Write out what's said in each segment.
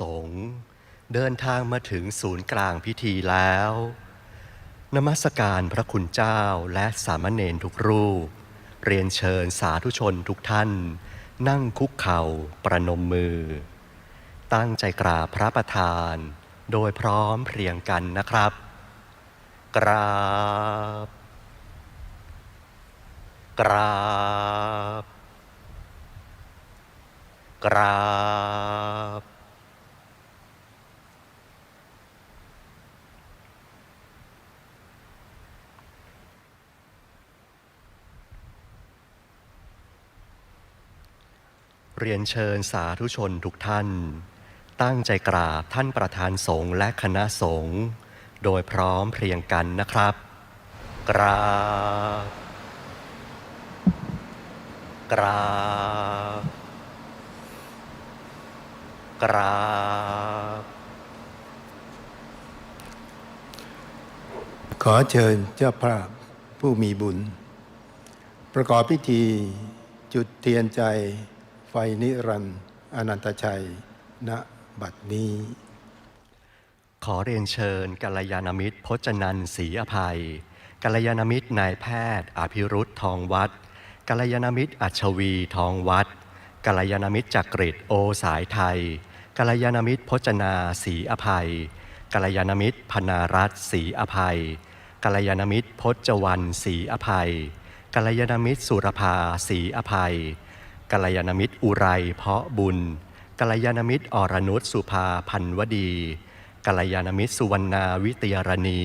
สงฆ์เดินทางมาถึงศูนย์กลางพิธีแล้ว นมัสการพระคุณเจ้าและสามเณรทุกรูป เรียนเชิญสาธุชนทุกท่าน นั่งคุกเข่าประนมมือ ตั้งใจกราบพระประธาน โดยพร้อมเพรียงกันนะครับ กราบ กราบ กราบ เรียนเชิญสาธุชนทุกท่าน ตั้งใจกราบท่านประธานสงฆ์และคณะสงฆ์โดยพร้อมเพรียงกันนะครับ กราบ กราบ กราบ ขอเชิญเจ้าภาพผู้มีบุญ ประกอบพิธีจุดเทียนใจ ไฟนิรันดร์อนันตชัย ณบัดนี้ ขอเรียนเชิญกัลยาณมิตรพจนันศรีอภัยกัลยาณมิตรนายแพทย์ อภิรุธทองวัดกัลยาณมิตรอัชวีทองวัดกัลยาณมิตรจักริดโอสายไทยกัลยาณมิตรพจนาศรีอภัยกัลยาณมิตรพนารัตนศรีอภัยกัลยาณมิตรพจวรรณศรีอภัยกัลยาณมิตรสุรภาศรีอภัย กัลยาณมิตรอุไรเพาะบุญกัลยาณมิตรอรนุชสุภาพันวดีกัลยาณมิตรสุวรรณาวิตยารณี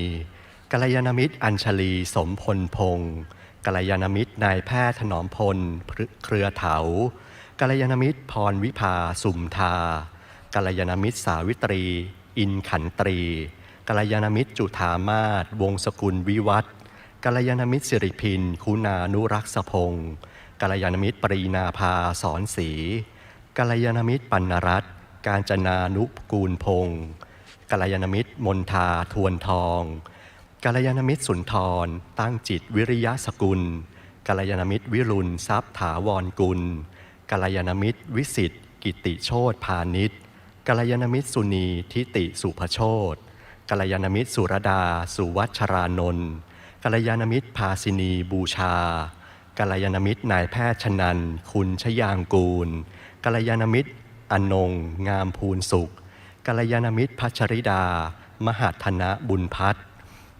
กัลยาณมิตรอัญชลีสมพลพงศ์กัลยาณมิตรนายแพทย์ถนอมพลเครือเถากัลยาณมิตรพรวิภาสุมทากัลยาณมิตรสาวิตรี อินขันตรีกัลยาณมิตรจุธามาศวงศกุลวิวัฒกัลยาณมิตรสิริพิน คุณานุรักษพงศ์ กัลยาณมิตรปรีนาภาสอนศรีกัลยาณมิตรปัณรัตน์การจนานุกูลพงศ์กัลยาณมิตรมนทาทวนทองกัลยาณมิตรสุนทร ตั้งจิตวิริยะสกุลกัลยาณมิตรวิรุณทรัพย์ถาวรกุลกัลยาณมิตรวิสิทธิ์กิติโชตพาณิชย์กัลยาณมิตรสุนีทิติสุภโชตกัลยาณมิตรสุรดา สุวัชรานนท์กัลยาณมิตรภาสินีบูชา กัลยาณมิตรนายแพทย์ชนัน คุณชยางกูลกัลยาณมิตรอนง งามภูนสุขกัลยาณมิตรพัชริดา มหาธนะบุญพัฒน์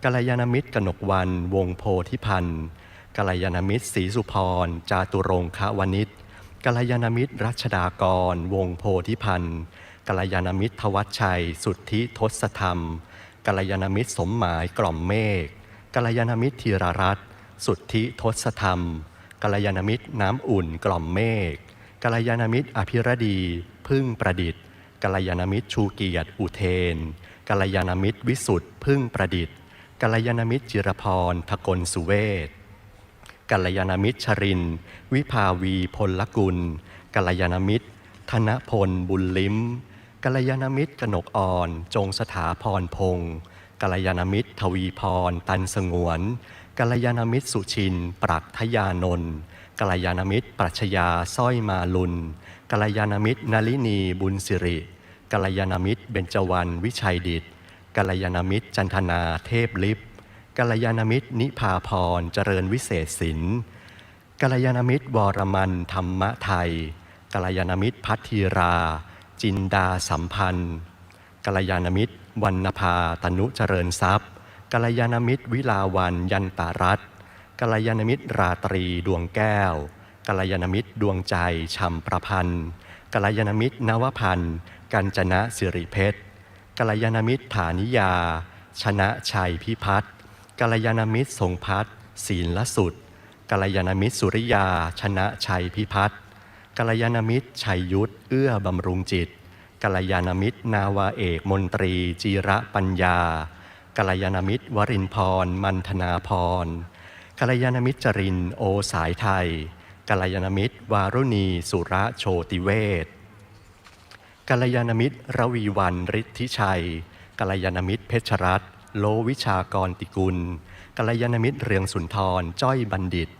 กัลยาณมิตรกนกวัน วงโพธิพันธ์กัลยาณมิตรศรีสุพร จาตุรงควนิชกัลยาณมิตรรัชดากร วงโพธิพันธ์กัลยาณมิตรทวัชชัย สุทธิทศธรรมกัลยาณมิตรสมหมายกล่อมเมฆกัลยาณมิตรธีรรัตน์ สุทธิทศธรรมกัลยาณมิตรน้ำอุ่นกล่อมเมฆกัลยาณมิตรอภิรดี พึ่งประดิษฐ์กัลยาณมิตรชูเกียรติอุเทนกัลยาณมิตรวิสุทธ์พึ่งประดิษฐ์กัลยาณมิตรจิรพรทกลสุเวศกัลยาณมิตรชริน วิภาวีพลกุลกัลยาณมิตร ธนพลบุญลิ้มกัลยาณมิตรกนกอ่อน จงสถาพรพงศ์กัลยาณมิตร ทวีพร ตันสงวน กัลยาณมิตรสุชิน ปรักทยานนท์กัลยาณมิตรปรัชญาสร้อยมาลุนกัลยาณมิตรนลินีบุญสิริกัลยาณมิตรเบญจวรรณวิชัยดิตกัลยาณมิตรจันทนาเทพลิปกัลยาณมิตรนิพาพรเจริญวิเศษศิลป์กัลยาณมิตรวรมันธรรมะไทยกัลยาณมิตรพัทธีรา จินดาสัมพันธ์กัลยาณมิตรวรรณภาตนุเจริญทรัพย์ กัลยาณมิตรวิลาวันยันตารัตกัลยาณมิตรราตรีดวงแก้วกัลยาณมิตรดวงใจช่ำประพันธ์กัลยาณมิตรนวพันธ์กัญจนะสิริเพชรกัลยาณมิตรฐานิยา ชนะชัยพิพัฒน์กัลยาณมิตรทรงพัฒน์ศีลละสุดกัลยาณมิตรสุริยา ชนะชัยพิพัฒน์กัลยาณมิตรชัยยุทธเอื้อบำรุงจิตกัลยาณมิตรนาวาเอกมนตรี จีระปัญญา กัลยาณมิตรวรินพร มันธนาพรกัลยาณมิตรจรินโอสายไทยกัลยาณมิตรวารุณี สุระโชติเวศกัลยาณมิตรระวีวันฤทธิชัยกัลยาณมิตรเพชรรัตน์โลวิชากรติกุลกัลยาณมิตรเรืองสุนทร จ้อยบัณฑิต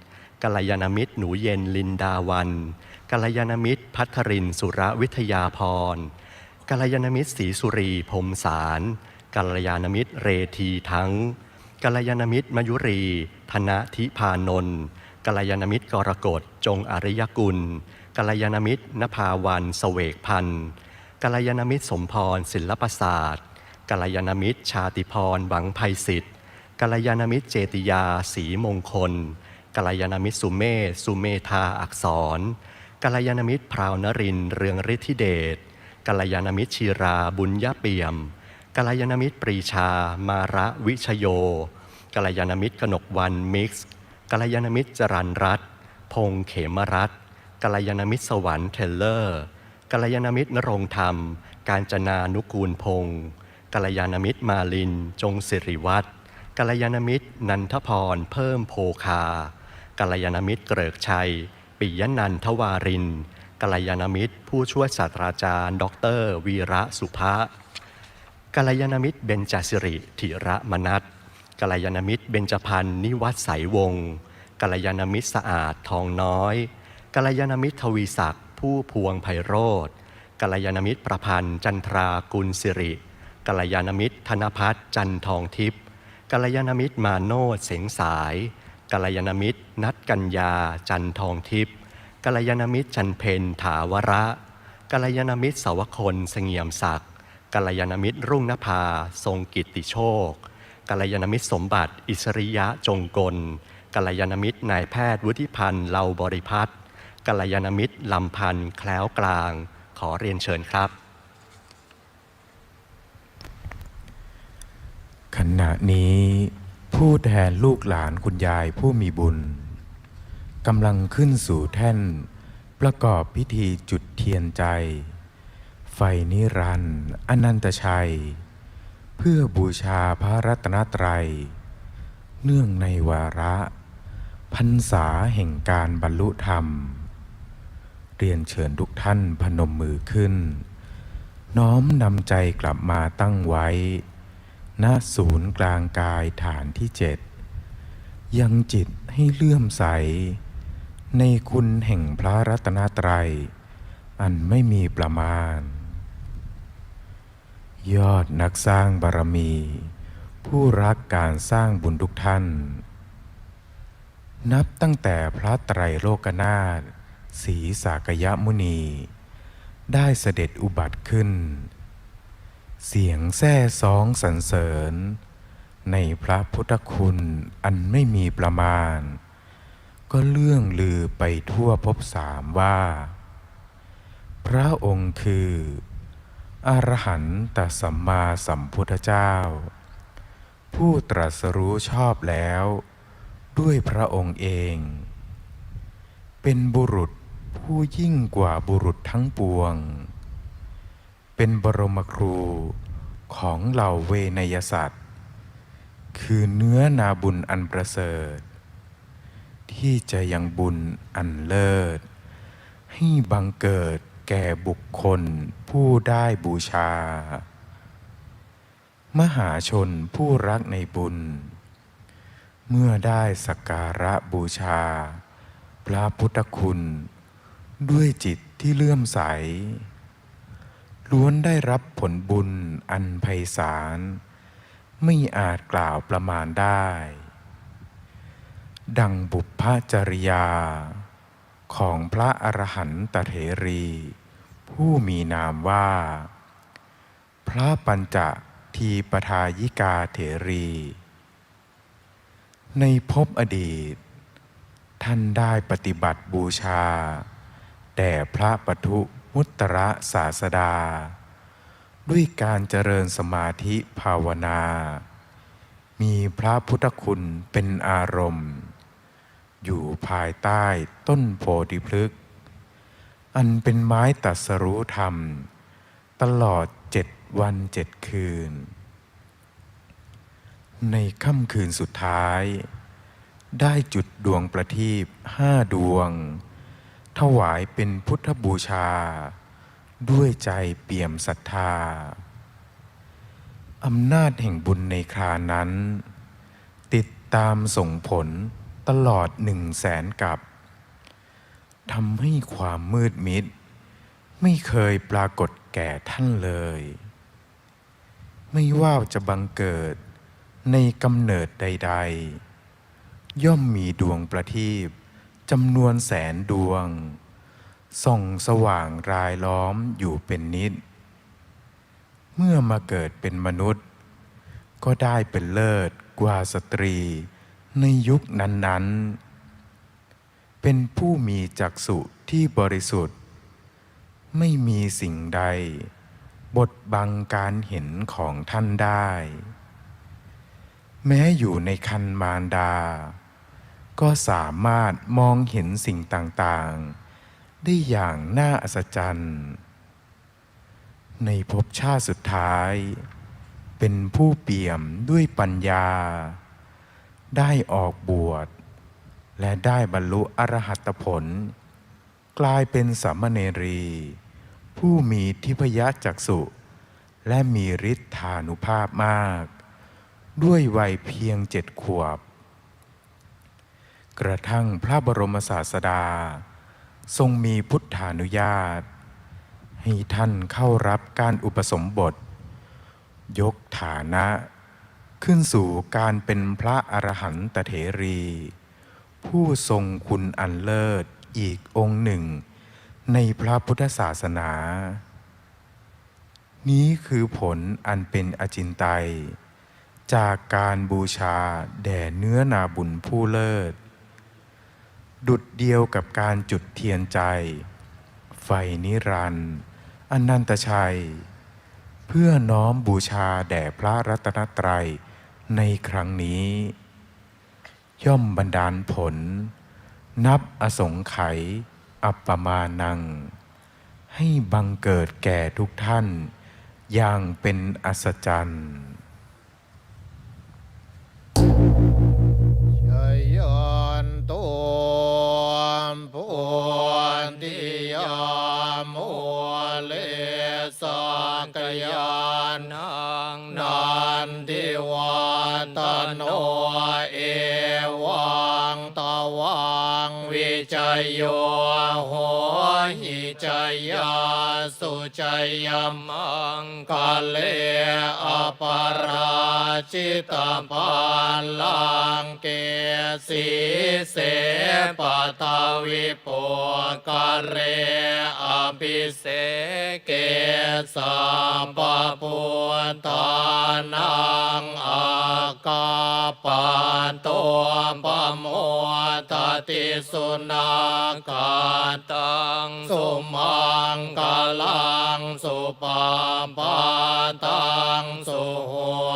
กัลยาณมิตรหนูเย็นลินดาวันกัลยาณมิตรพัทรินสุรวิทยาพรกัลยาณมิตรศรีสุรีพรมสาร กัลยาณมิตรเรทีทั้งกัลยาณมิตรมยุรี ธนทิพานนท์กัลยาณมิตรกรกฎจงอริยกุลกัลยาณมิตรนภาวันเสวกพันธ์กัลยาณมิตรสมพรศิลปศาสตร์กัลยาณมิตรชาติพรหวังไพศิษฐ์กัลยาณมิตรเจติยาศรีมงคลกัลยาณมิตรสุเมธสุเมธาอักษรกัลยาณมิตรพราวนรินเรืองฤทธิเดชกัลยาณมิตรชีราบุญยเปี่ยม กัลยาณมิตรปรีชา มาระวิชโยกัลยาณมิตรกนกวันมิกซ์กัลยาณมิตรจรันรัตพงษ์เขมรัตกัลยาณมิตรสวรรค์เทเลอร์กัลยาณมิตรนรงธรรม การจนานุกูลพงษ์กัลยาณมิตรมาลิน จงสิริวัตรกัลยาณมิตรนันทพร เพิ่มโพคากัลยาณมิตรเกริกชัย ปิยนันทวารินกัลยาณมิตร ผู้ช่วยศาสตราจารย์ดอกเตอรวีระสุภะ กัลยาณมิตรเบญจสิริธิระมนัตกัลยาณมิตรเบญจพันธ์นิวัฒน์สายวงศ์กัลยาณมิตรสะอาดทองน้อยกัลยาณมิตรทวีศักดิ์ผู้พวงไพโรธกัลยาณมิตรประพันธ์จันทรากุลสิริกัลยาณมิตรธนพัฒน์จันทองทิพย์กัลยาณมิตรมาโนดเสงสายกัลยาณมิตรนัดกัญญาจันทองทิพย์กัลยาณมิตรจันเพนถาวระกัลยาณมิตรสาวคนเสงี่ยมศักดิ์ กัลยาณมิตรรุ่งนภา ทรงกิติโชคกัลยาณมิตรสมบัติ อิสริยะจงกลกัลยาณมิตรนายแพทย์วุฒิพันธ์เลาบริพัตรกัลยาณมิตรลำพันธ์แคล้วกลาง ขอเรียนเชิญครับ ขณะนี้ผู้แทนลูกหลานคุณยายผู้มีบุญกำลังขึ้นสู่แท่น ประกอบพิธีจุดเทียนใจ ไฟนิรันดร์อนันตชัย เพื่อบูชาพระรัตนตรัย เนื่องในวาระพรรษาแห่งการบรรลุธรรม เรียนเชิญทุกท่านพนมมือขึ้น น้อมนำใจกลับมาตั้งไว้ ณศูนย์กลางกายฐานที่เจ็ดยังจิตให้เลื่อมใส ในคุณแห่งพระรัตนตรัย อันไม่มีประมาณ ยอดนักสร้างบารมี ผู้รักการสร้างบุญทุกท่าน นับตั้งแต่พระไตรโลกนาถศรีสากยมุนี ได้เสด็จอุบัติขึ้น เสียงแซ่ซองสรรเสริญ ในพระพุทธคุณอันไม่มีประมาณ ก็เลื่องลือไปทั่วภพสามว่า พระองค์คือ อรหันตสัมมาสัมพุทธเจ้า ผู้ตรัสรู้ชอบแล้ว ด้วยพระองค์เอง เป็นบุรุษผู้ยิ่งกว่าบุรุษทั้งปวง เป็นบรมครูของเหล่าเวนยสัตว์ คือเนื้อนาบุญอันประเสริฐ ที่จะยังบุญอันเลิศ ให้บังเกิด แก่บุคคลผู้ได้บูชา มหาชนผู้รักในบุญ เมื่อได้สักการะบูชา พระพุทธคุณ ด้วยจิตที่เลื่อมใส ล้วนได้รับผลบุญอันไพศาลไม่อาจกล่าวประมาณได้ ดังบุพพจริยา ของพระอรหันตเถรี ผู้มีนามว่า พระปัญจทีปทายิกาเถรี ในภพอดีต ท่านได้ปฏิบัติบูชาแด่พระปทุมุตตระศาสดา ด้วยการเจริญสมาธิภาวนา มีพระพุทธคุณเป็นอารมณ์ อยู่ภายใต้ต้นโพธิพฤกษ์อันเป็นไม้ตัดสรู้ธรรม ตลอดเจ็ดวันเจ็ดคืน ในค่ำคืนสุดท้าย ได้จุดดวงประทีปห้าดวง ถวายเป็นพุทธบูชา ด้วยใจเปี่ยมศรัทธาอำนาจแห่งบุญในครานั้น ติดตามส่งผล ตลอดหนึ่งแสนกับทำให้ความมืดมิด ไม่เคยปรากฏแก่ท่านเลย ไม่ว่าจะบังเกิดในกำเนิดใด ๆ ย่อมมีดวงประทีปจำนวนแสนดวง ส่องสว่างรายล้อมอยู่เป็นนิด เมื่อมาเกิดเป็นมนุษย์ ก็ได้เป็นเลิศกว่าสตรี ในยุคนั้นๆ เป็นผู้มีจักษุที่บริสุทธิ์ ไม่มีสิ่งใด บดบังการเห็นของท่านได้ แม้อยู่ในคันมารดา ก็สามารถมองเห็นสิ่งต่างๆ ได้อย่างน่าอัศจรรย์ ในภพชาติสุดท้าย เป็นผู้เปี่ยมด้วยปัญญา ได้ออกบวช และได้บรรลุอรหัตผล กลายเป็นสามเณรี ผู้มีทิพยจักษุและมีฤทธานุภาพมาก ด้วยวัยเพียงเจ็ดขวบ กระทั่งพระบรมศาสดา ทรงมีพุทธานุญาต ให้ท่านเข้ารับการอุปสมบท ยกฐานะ ขึ้นสู่การเป็นพระอรหันตเถรี ผู้ทรงคุณอันเลิศอีกองค์หนึ่ง ในพระพุทธศาสนา นี้คือผลอันเป็นอจินไตย จากการบูชาแด่เนื้อนาบุญผู้เลิศ ดุดเดียวกับการจุดเทียนใจ ไฟนิรันดร์อนันตชัย เพื่อน้อมบูชาแด่พระรัตนตรัย ในครั้งนี้ ย่อมบันดาลผล นับอสงไขยอัปปมานัง ให้บังเกิดแก่ทุกท่าน อย่างเป็นอัศจรรย์ โยโหหิจยาสุจยมังกาเลอปราชิตาปาลังเก สีเสปตาวิปุกเรอภิเสเกสัมปปุตานังอากาปานตัวปโมตติสุนาคาตังสุมังกาลังสุปาปาตังสุ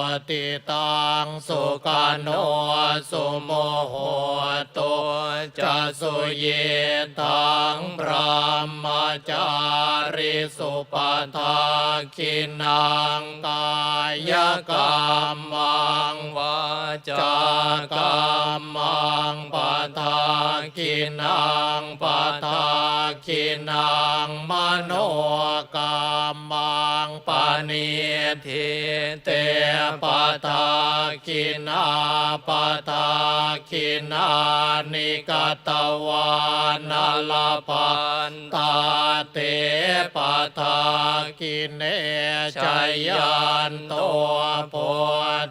หติตังสุกาโนสุโมโหตุจะสุเยตังพระมจาริสุปทาคินังกายกรรมังวาจากรรมังปทาคินังปทาคินังมโนกรรมังปณิทิเตปทาคินาปทาคิินานิกตวานาลปันตาเตปทาคิเนชยันโตโพ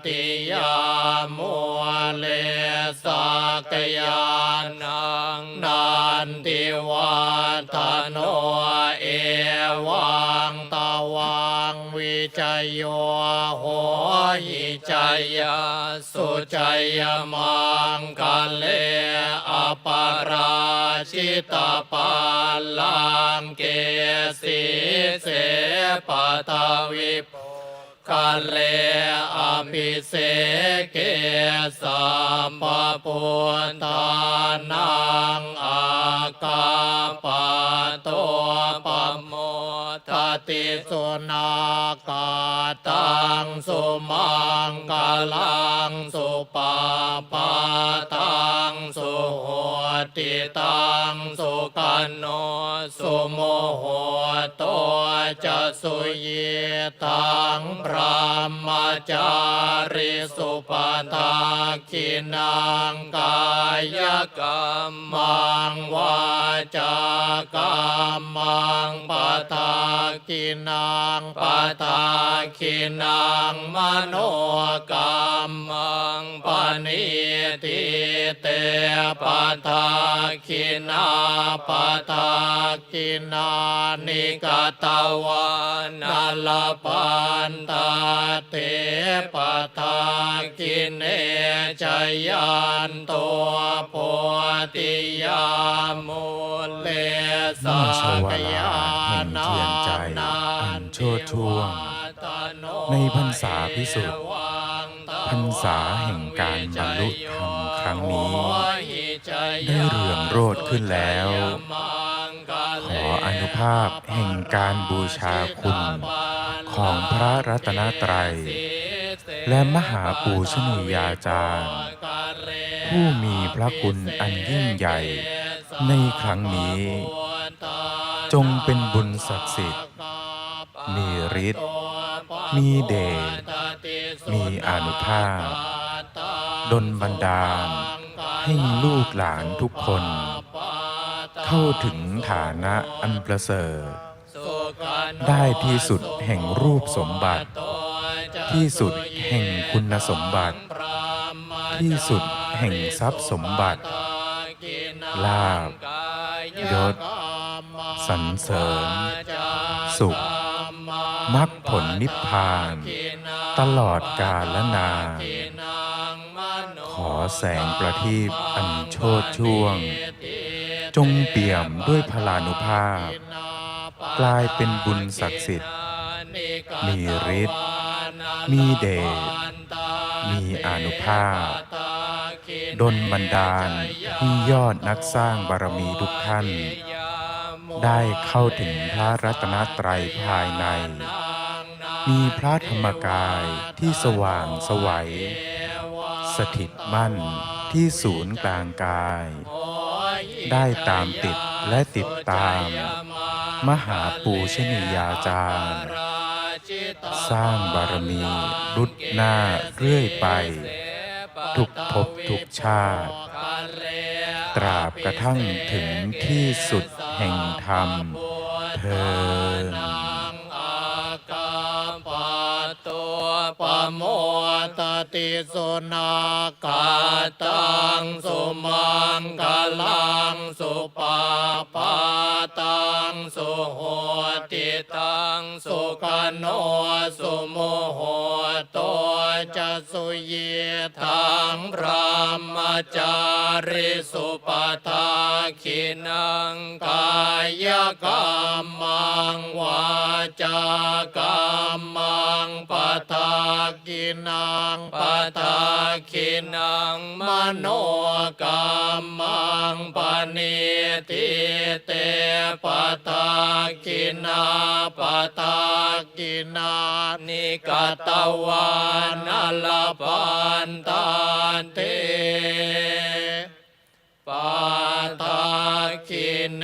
ติยามุเลสักยานังนันติวัฒโนเอวังต วังวิจัยโยโหหิจัยสุจัยมังกาเลอปาราชิตาปาลังเกสีเสปทาวิปกาเลอภิเสเกสัมปปุตตานังอากาปโต ติสุนาคาตังสุมังกาลังสุปาปาตังสุโหติตังสุกันโนสุโมโหตัวจะสุเยตังพระมจาริสุปทาคินังกายกรรมังวาจากรรมังปทาคินังปตาคินังมโนกรรมังปณิติเตปตาคินาปตาคินานิกตตวานาลปันตาเทปทาคินเนจยันตัวโพธิยามุเลสเมื่อชวาลาแห่งเทียนใจอันโชติช่วงในพรรษาพิสุทธิ์พรรษาแห่งการบรรลุธรรมครั้งนี้ ได้เรืองโรดขึ้นแล้ว ออนุภาพแห่งการบูชาคุณของพระรัตนตรัย และมหาปูชนียาจารย์ ผู้มีพระคุณอันยิ่งใหญ่ในครั้งนี้ จงเป็นบุญศักดิ์สิทธิ์ มีฤทธิ์มีเดชมีอนุภาพ ดลบันดาลให้ลูกหลานทุกคน เข้าถึงฐานะอันประเสริฐได้ที่สุดแห่งรูปสมบัติ ที่สุดแห่งคุณสมบัติ ที่สุดแห่งทรัพย์สมบัติ ลาบยศสรรเสริญ สุขมรรคผลนิพพาน ตลอดกาลและนานขอแสงประทีปอันโชดช่วง จงเปี่ยมด้วยพลานุภาพ กลายเป็นบุญศักดิ์สิทธิ์ มีฤทธิ์มีเดชมีอานุภาพดลบันดาลให้ยอดนักสร้างบารมีทุกท่าน ได้เข้าถึงพระรัตนตรัยภายใน มีพระธรรมกายที่สว่างสวัย สถิตมั่นที่ศูนย์กลางกาย ได้ตามติดและติดตาม มหาปูชนียาจารย์ สร้างบารมีรุดหน้าเรื่อยไป ทุกภพทุกชาติ ตราบกระทั่งถึงที่สุดแห่งธรรมเธอญกาปตัวปโมต ติสุนากาตังสุมังกลังสุปาปาตังสุโหติตังสุกโนสุโมโหตัวจะสุเยทังพระมจาริสุปทาคินังกายกรรมังวาจากรรมังปทากินังปทาคินังมโนกรรมังปณิทิเตปทากินาปทากินานิกตวานาลปันตันเตปาทาคินเน